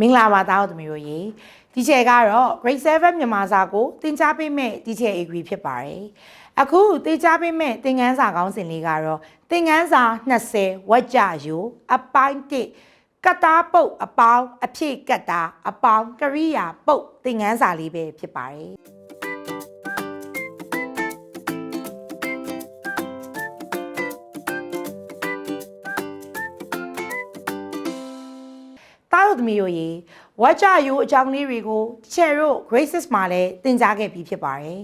မင်္ဂလာပါသားတို့သမီးတို့ရေဒီချေကတော့ grade 7မြန်မာစာကိုသင်ကြားပေးမဲ့ဒီချေ agree ဖြစ်ပါတယ်အခုသင်ကြားပေးမဲ့သင်ခန်းစာကောင်းစဉ်လေးကတော့သင်ခန်းစာ20ဝက်ကြယူအပိုင်း1ကတ္တာပုတ်အပေါင်းအဖြစ်ကတ္တာအပေါင်းကရိယာပုတ်သင်ခန်းစာလေးပဲဖြစ်ပါတယ် တားတို့သမီးတို့ရေဝက်ကြယူအကြောင်းလေးတွေကိုချယ်တို့ graces မှာလည်းသင်ကြားခဲ့ပြီးဖြစ်ပါတယ်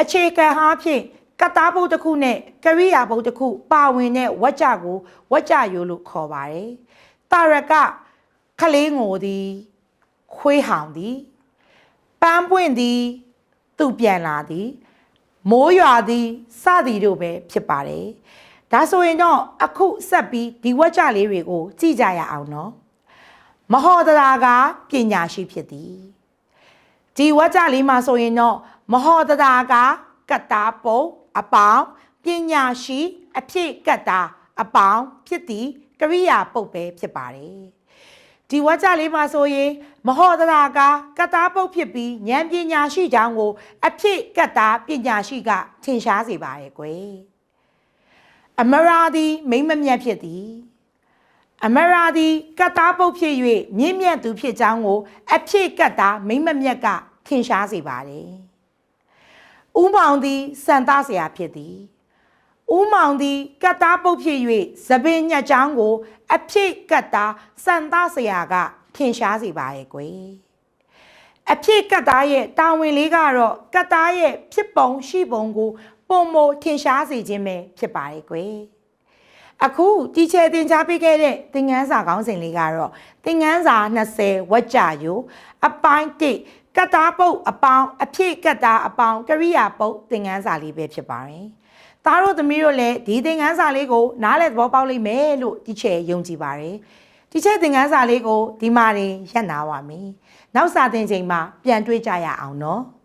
အခြေခံအားဖြင့်ကတ္တာပုတ်တစ်ခုနဲ့ကရိယာပုတ်တစ်ခုပါဝင်တဲ့ဝက်ကြကိုဝက်ကြယူလို့ခေါ်ပါတယ်တာရကခလေးငိုသည်ခွေးဟောင်သည်ပန်းပွင့်သည်သူ့ပြန်လာသည်မိုးရွာသည်စသည်တို့ပဲဖြစ်ပါတယ်ဒါဆိုရင်တော့အခုဆက်ပြီးဒီဝက်ကြလေးတွေကိုကြည့်ကြရအောင်နော် မဟောတရာကပညာရှိဖြစ်သည်ဒီဝါကြလေးမှာဆိုရင်တော့မဟောတရာကကတ္တာပုံအပေါင်းပညာရှိအဖြစ်ကတ္တာအပေါင်းဖြစ်သည်ကရိယာပုတ်ပဲဖြစ်ပါတယ်ဒီဝါကြလေးမှာဆိုရင်မဟောတရာကကတ္တာပုတ်ဖြစ်ပြီးဉာဏ်ပညာရှိကြောင်းကိုအဖြစ်ကတ္တာပညာရှိကထင်ရှားစေပါရဲ့ကွယ်အမရာသည်မိမ့်မမြတ်ဖြစ်သည် အမရာသည်ကတ်သားပုတ်ဖြစ်၍မြင့်မြတ်သူဖြစ်ကြောင်းကို အဖြစ်ကတ်သားမိမ့်မမြတ်ကထင်ရှားစေပါတယ်။ဥမောင်သည်စံသားဆရာဖြစ်သည်။ဥမောင်သည်ကတ်သားပုတ်ဖြစ်၍သပင်ညက်ချောင်းကို အဖြစ်ကတ်သားစံသားဆရာကထင်ရှားစေပါရဲ့ကွယ်။အဖြစ်ကတ်သားရဲ့တာဝန်လေးကတော့ကတ်သားရဲ့ဖြစ်ပုံရှိပုံကိုပုံမထင်ရှားစေခြင်းပဲဖြစ်ပါရဲ့ကွယ်။ အခုတီချယ်တင် जा ပေးခဲ့တဲ့သင်ငန်းစာခေါင်းစဉ်လေးကတော့သင်ငန်းစာ20ဝက်ကြယိုအပိုင်း1ကတ္တာပုတ်အပေါင်းအဖြစ်ကတ္တာအပေါင်းကရိယာပုတ်သင်ငန်းစာလေးပဲဖြစ်ပါတယ်။သားတို့သမီးတို့လည်းဒီသင်ငန်းစာလေးကိုနားလည်သဘောပေါက်လိမ့်မယ်လို့တီချယ်ယုံကြည်ပါတယ်။တီချယ်သင်ငန်းစာလေးကိုဒီမှာရင်ရပ်နာပါမယ်။နောက်စာသင်ချိန်မှာပြန်တွေ့ကြရအောင်နော်။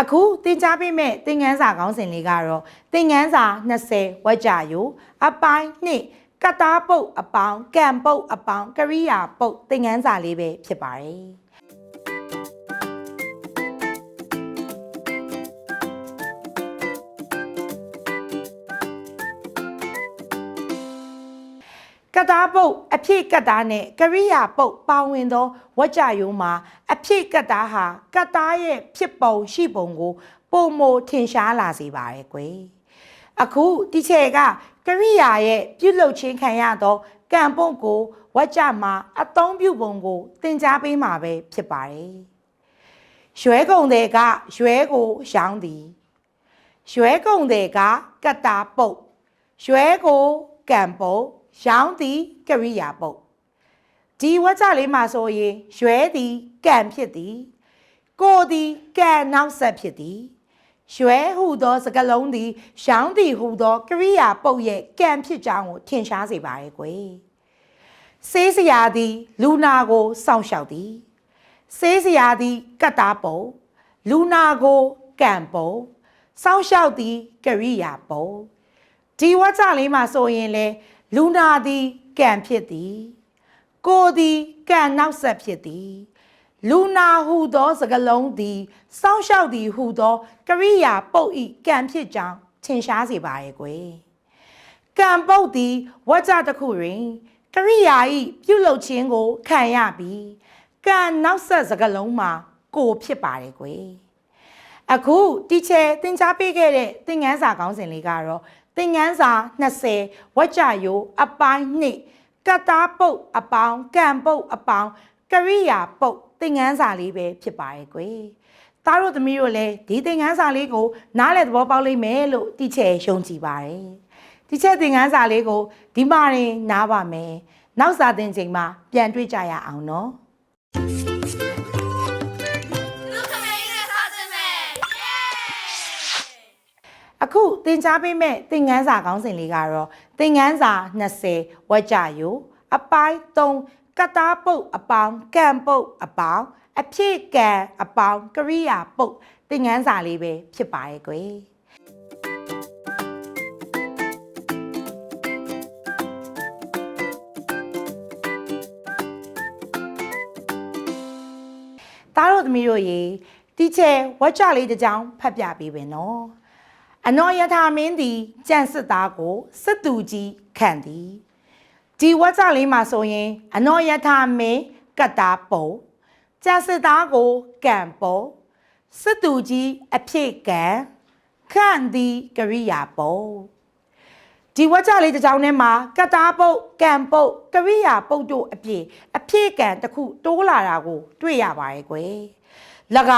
အခုသင်ကြားပေးမဲ့သင်ငန်းစာခေါင်းစဉ်လေးကတော့သင်ငန်းစာ20ဝက်ကြယိုအပိုင်း2ကတ္တာပုတ်အပေါင်းကံပုတ်အပေါင်းကရိယာပုတ်သင်ငန်းစာလေးပဲဖြစ်ပါတယ် ကတ္တာပုတ်အဖြစ်ကတ္တာနဲ့ကရိယာပုတ်ပါဝင်သောဝက်ကြယိုမှာအဖြစ်ကတ္တာဟာကတ္တာရဲ့ဖြစ်ပုံရှိပုံကိုပုံမထင်ရှားလာစေပါရဲ့ကွယ်အခုဒီချေကကရိယာရဲ့ပြုလုပ်ခြင်းခံရသောကံပုတ်ကိုဝက်ကြမှာအသုံးပြုပုံကိုသင်ကြားပေးမှာပဲဖြစ်ပါတယ်ရွှဲကုံတဲ့ကရွှဲကိုရောင်းသည်ရွှဲကုံတဲ့ကကတ္တာပုတ်ရွှဲကိုကံပုတ် ရောင်းသည်ကရိယာပုတ်ဒီဝါကြလေးမှာဆိုရင်ရွှဲသည်ကံဖြစ်သည်ကိုသည်ကံနောက်ဆက်ဖြစ်သည်ရွှဲဟူသောစကလုံးသည်ရောင်းသည်ဟူသောကရိယာပုတ်ရဲ့ကံဖြစ်ကြောင်းကိုထင်ရှားစေပါရဲ့ကွယ်စေးစရာသည် လူနာကိုစောင့်ရှောက်သည်စေးစရာသည်ကတ္တာပုံလူနာကိုကံပုံစောင့်ရှောက်သည်ကရိယာပုံဒီဝါကြလေးမှာဆိုရင်လေ လူနာသည်ကံဖြစ်သည် ကိုသည်ကံနောက်ဆက်ဖြစ်သည်လူနာဟုသောစကလုံးသည်စောင့်ရှောက်သည်ဟုသောကရိယာပုတ်ဤကံဖြစ်ကြောင်းထင်ရှားစေပါရဲ့ကွယ်ကံပုတ်သည်ဝါကြတစ်ခုတွင်ကရိယာဤပြုလုပ်ခြင်းကိုခံရပြီးကံနောက်ဆက်စကလုံးမှာကိုဖြစ်ပါတယ်ကွယ်အခုတီချယ်သင်ကြားပေးခဲ့တဲ့သင်ငန်းစာခေါင်းစဉ်လေးကတော့ သင်ငန်းစာ20ဝက်ကြယိုအပိုင်း2ကတ္တာပုတ်အပေါင်းကံပုတ်အပေါင်းကရိယာပုတ်သင်ငန်းစာလေးပဲဖြစ်ပါရဲ့ကွယ်သားတို့သမီးတို့လည်းဒီသင်ငန်းစာလေးကိုနားလည်သဘောပေါက်လိမ့်မယ်လို့တီချယ်ယုံကြည်ပါတယ်ဒီချက်သင်ခန်းစာလေးကိုဒီမှာရင်နားပါမယ်နောက်စာသင်ချိန်မှာပြန်တွေ့ကြရအောင်နော် အခုသင်ကြားပေးမဲ့သင်ခန်းစာကောင်းစဉ်လေးကတော့သင်ခန်းစာ20ဝက်ကြယိုအပိုင်း3ကတားပုတ်အပေါင်းကံပုတ်အပေါင်းအဖြစ်ကံအပေါင်းကရိယာပုတ်သင်ခန်းစာလေးပဲဖြစ်ပါရဲ့ကွယ်သားတို့သမီးတို့ရေတီချဲဝက်ကြလေးတစ်ကြောင်ဖတ်ပြပေးပင်နော် အနောယထာမင်းသည်ကြံစစ်သားကိုစစ်သူကြီးခံသည်ဒီဝက်ကြလေးမှာဆိုရင်အနောယထာမင်းကတ္တာပုံကြံစစ်သားကိုကံပုံစစ်သူကြီးအဖြစ်ကံခန့်သည်ကရိယာပုံဒီဝါကြလေးတစ်ကြောင်းထဲမှာကတ္တာပုတ်ကံပုတ်ကရိယာပုတ်တို့အပြည့်အပြည့်ကံတစ်ခုတိုးလာတာကို တွေ့ရပါတယ်ကွယ်၎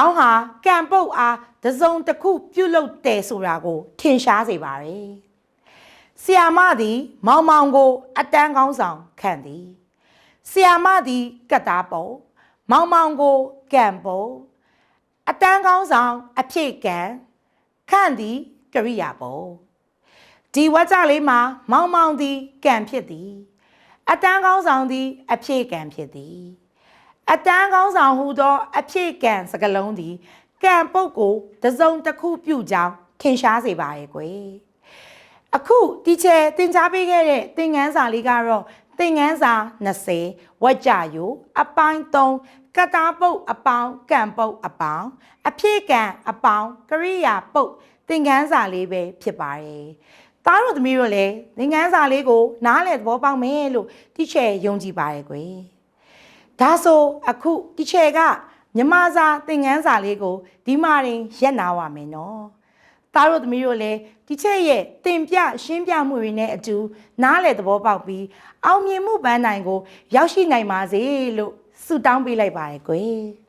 င်းဟာကံပုတ်အားတစ်စုံတစ်ခုပြုတ်လုတယ်ဆိုတာကိုထင်ရှားစေပါတယ်ဆီယာမသည် မောင်မောင်ကို အတန်းကောင်းဆောင်ခံသည်ဆီယာမသည်ကတ္တာပုတ်မောင်မောင်ကိုကံပုတ်အတန်းကောင်းဆောင် အဖြစ်ကံခန့်သည်ကရိယာပုတ်ဒီဝါကြလေးမှာ မောင်မောင်သည်ကံဖြစ်သည် အတန်းကောင်းဆောင်သည် အဖြစ်ကံဖြစ်သည် အတန်းကောင်းဆောင်ဟူသော အဖြစ်ကံစကလုံးသည်ကံပုတ်ကိုတစ်စုံတစ်ခုပြုကြောင်းထင်ရှားစေပါရဲ့ကွယ်အခုတီချယ်တင် जा ပေးခဲ့တဲ့သင်ငန်းစာလေးကတော့သင်ငန်းစာ20ဝက်ကြယိုအပိုင်း3ကတာပုတ်အပေါင်းကံပုတ်အပေါင်းအဖြစ်ကံအပေါင်းကရိယာပုတ်သင်ငန်းစာလေးပဲဖြစ်ပါတယ်သားတို့သမီးတို့လည်းသင်ခန်းစာလေးကိုနားလည်သဘောပေါက်မယ်လို့တိချယ်ယုံကြည်ပါတယ်ကွယ် ဒါဆိုအခုတိချယ်ကမြမစာသင်ခန်းစာလေးကိုဒီမှာရင်ရက်နာပါမယ်နော်သားတို့သမီးတို့လည်းတိချယ်ရဲ့တင်ပြရှင်းပြမှုတွေနဲ့အတူနားလည်သဘောပေါက်ပြီးအောင်မြင်မှုပန်းနိုင်ကို ရောက်ရှိနိုင်ပါစေလို့ဆုတောင်းပေးလိုက်ပါတယ်ကွယ်